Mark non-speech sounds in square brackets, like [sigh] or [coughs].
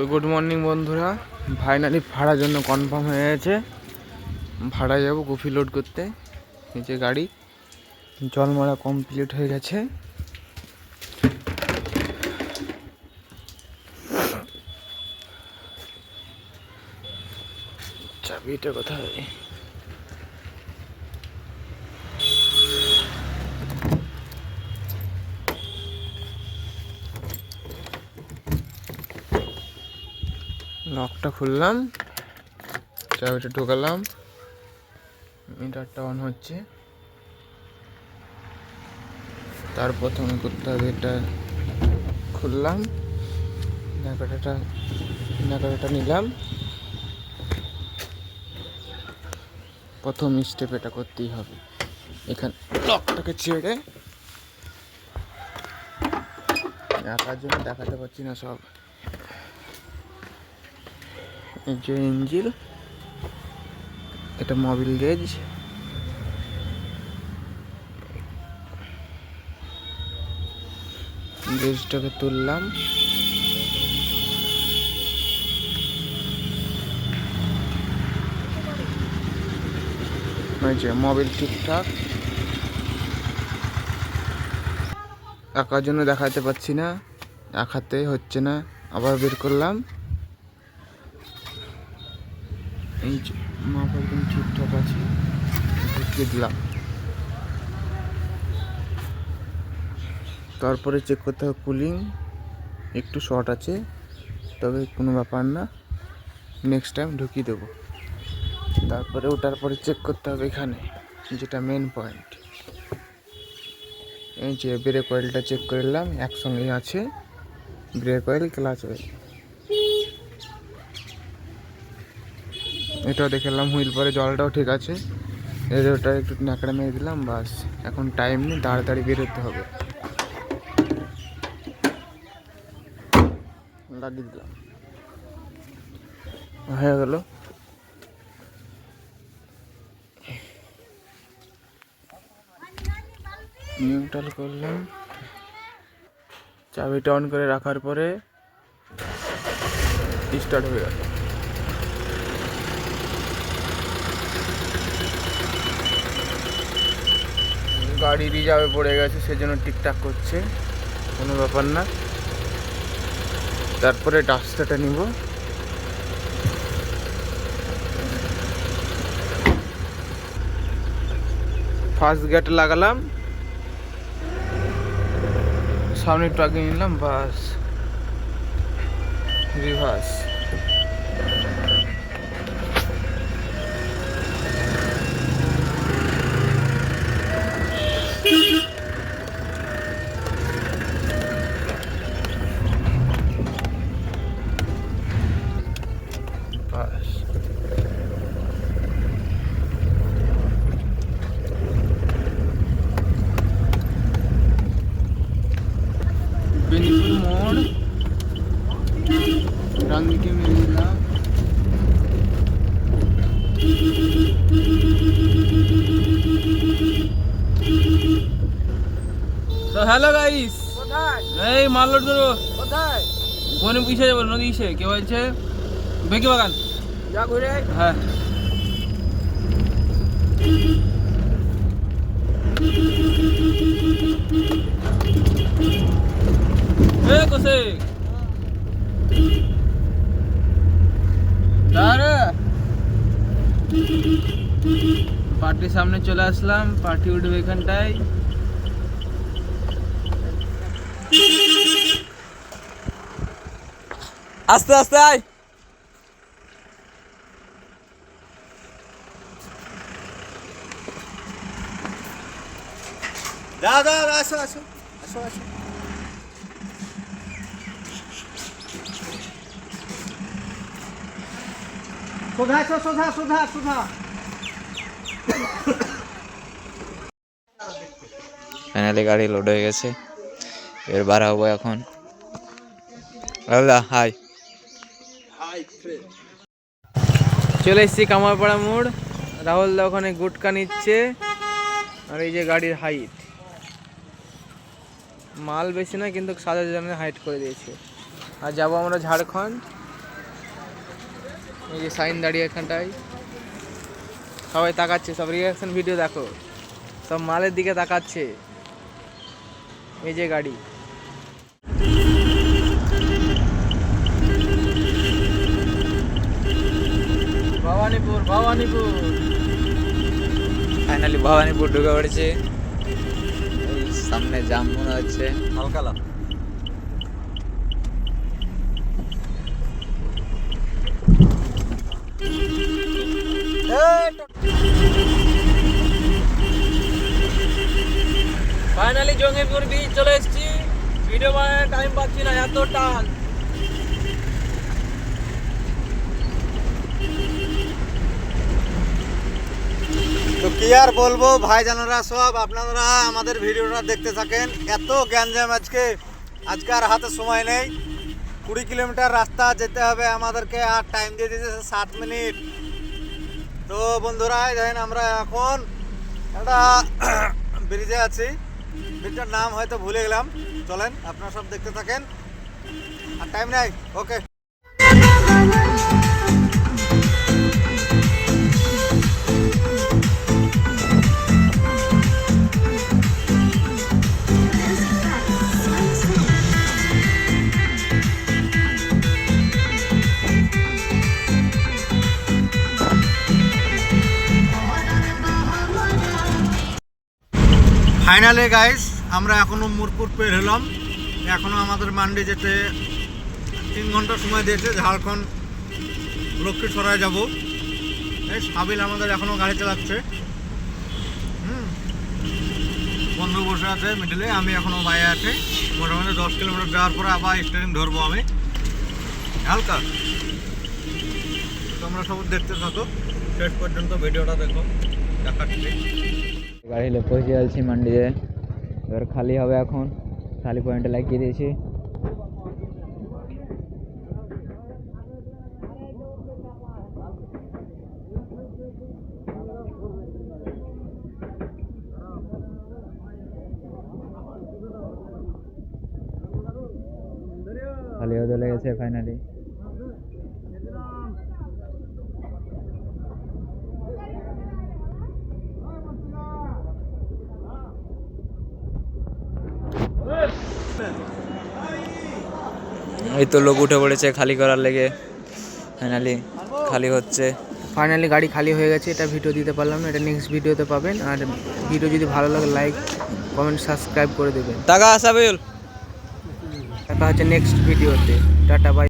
তো good morning বন্ধুরা। Finally ভাড়ার জন্য কনফার্ম হয়ে গেছে। ভাড়া যাব কফি লোড করতে। নিচে গাড়ি। জল মারা কমপ্লিট হয়ে গেছে। চাবিটা কোথায়? লকটা খুললাম। চাবিটা ঢোকালাম। মিটারটা অন হচ্ছে। তার প্রথমে করতে হবে এটা খুললাম। নাকাটাটা নিলাম। প্রথম স্টেপ এটা করতেই হবে। এখানে লকটাকে ছেড়ে। দেখার জন্য দেখাতে পারছি না সব। এই যে ইঞ্জিল এটা মোবিল গেজ। গেজটাকে তুললাম। এই যে মোবিল ঠিকঠাক। আঁকার জন্য দেখাতে পাচ্ছি না। আঁকাতে হচ্ছে না। আবার বের করলাম। এই যে, মাপ একদম ঠিকঠাক আছে। ঢুকিয়ে দিলাম। তারপরে চেক করতে হবে কুলিং। একটু শর্ট আছে, তবে কোনো ব্যাপার না। নেক্সট টাইম ঢুকিয়ে দেবো। তারপরে ওটার পরে চেক করতে হবে এখানে, যেটা মেন পয়েন্ট এই যে ব্রেক অয়েলটা চেক করে নিলাম একসঙ্গে আছে। ব্রেক অয়েল ক্লাচ অয়েল এটাও দেখলাম হুইল পরে জলটাও ঠিক আছে। এর ওটা একটু নাকড়া মেরে দিলাম, বাস। এখন টাইম নেই, তাড়াতাড়ি বেরোতে হবে। লাগিয়ে দিলাম। হয়ে গেল। নিউট্রাল করলাম। চাবিটা অন করে রাখার পরে স্টার্ট হয়ে গেল। গাড়ি রিজার্ভে পড়ে গেছে, সেজন্য টিকটাক করছে। কোনো ব্যাপার না। তারপরে ডাস্টারটা নিব। ফার্স্ট গেট লাগালাম। সামনে আগে নিলাম, বাস। রিভার্স। ডান দিকে তো হ্যালো গাইস এই মাল লোড করো কোথায়? কোন কিসে যাব নদী কিসে কে বলছে? বেঁকে বাগান। যা ঘুরে হ্যাঁ। এ কোসে পার্টির সামনে চলে আসলাম, পার্টি উঠবে এখানটায়। আস্তে আস্তে, আয়। দাও আসো আসো আসো আসো। সোধা আসো সোধা সোধা সোধা। ফাইনালি গাড়ি লোড হয়ে গেছে। এবার বার হব এখন। হাই চলে এসেছি কামারপাড়া মোড়। রাহুল দা ওখানে গুটকা নিচ্ছে। আর এই যে গাড়ির হাইট মাল বেশি না কিন্তু সাজার জন্য হাইট করে দিয়েছে। আর যাব আমরা ঝাড়খণ্ড। এই যে সাইন দাঁড়িয়ে এখানটায়। সবাই তাকাচ্ছে সব রিয়াকশন ভিডিও দেখো। সব মালের দিকে তাকাচ্ছে। এই যে গাড়ি। ভবানীপুর ভবানীপুর। ফাইনালি ভবানীপুর ঢুকে পড়েছে। সামনে জাম মনে হচ্ছে হালকালা ফাইনালি জঙ্গিপুর বিচ চলে এসেছি। ভিডিও বানানোর টাইম পাচ্ছি না, এত টান। তো কি আর বলব ভাই জানারা সব, আপনারা আমাদের ভিডিওটা দেখতে থাকেন। এত গ্যাঞ্জাম আজকে আজকে আর হাতে সময় নেই। কুড়ি কিলোমিটার রাস্তা যেতে হবে আমাদেরকে, আর টাইম দিয়ে দিয়েছে সাত মিনিট। তো বন্ধুরা দেখেন আমরা এখন একটা [coughs] ব্রিজে আছি। ব্রিজটার নাম হয়তো ভুলে গেলাম। চলেন, আপনারা সব দেখতে থাকেন। আর টাইম নেই? ওকে ফাইনালি গাইস আমরা এখনও মুরপুর পের হলাম। এখনও আমাদের মান্ডি যেতে তিন ঘণ্টা সময় দিয়েছে, ঝাড়খণ্ড লক্ষ্মীছড়ায় যাব। এই সাবিল আমাদের এখনও গাড়ি চালাচ্ছে। হুম। বন্ধু বসে আছে মিডলে আমি এখনও বাইরে আছে। মোটামুটি দশ কিলোমিটার যাওয়ার পরে আবার স্টেরিং ধরবো আমি। হালকা। তোমরা সব দেখতে থাকো। শেষ পর্যন্ত ভিডিওটা দেখো। দেখাচ্ছি। গাড়ি পৌঁছে যাচ্ছি মান্ডিতে। এবার খালি হবে এখন। খালি পয়েন্টে লাগিয়ে দিয়েছি। খালি হতে লেগেছে ফাইনালি এই তো লোক উঠে পড়েছে খালি করার লেগে। ফাইনালি খালি হচ্ছে। ফাইনালি গাড়ি খালি হয়ে গেছে এটা ভিডিও দিতে পারলাম না এটা নেক্সট ভিডিওতে পাবেন। আর ভিডিও যদি ভালো লাগে লাইক কমেন্ট সাবস্ক্রাইব করে দেবেন। টাকা আসাবিল দেখা হচ্ছে নেক্সট ভিডিওতে টাটা বাই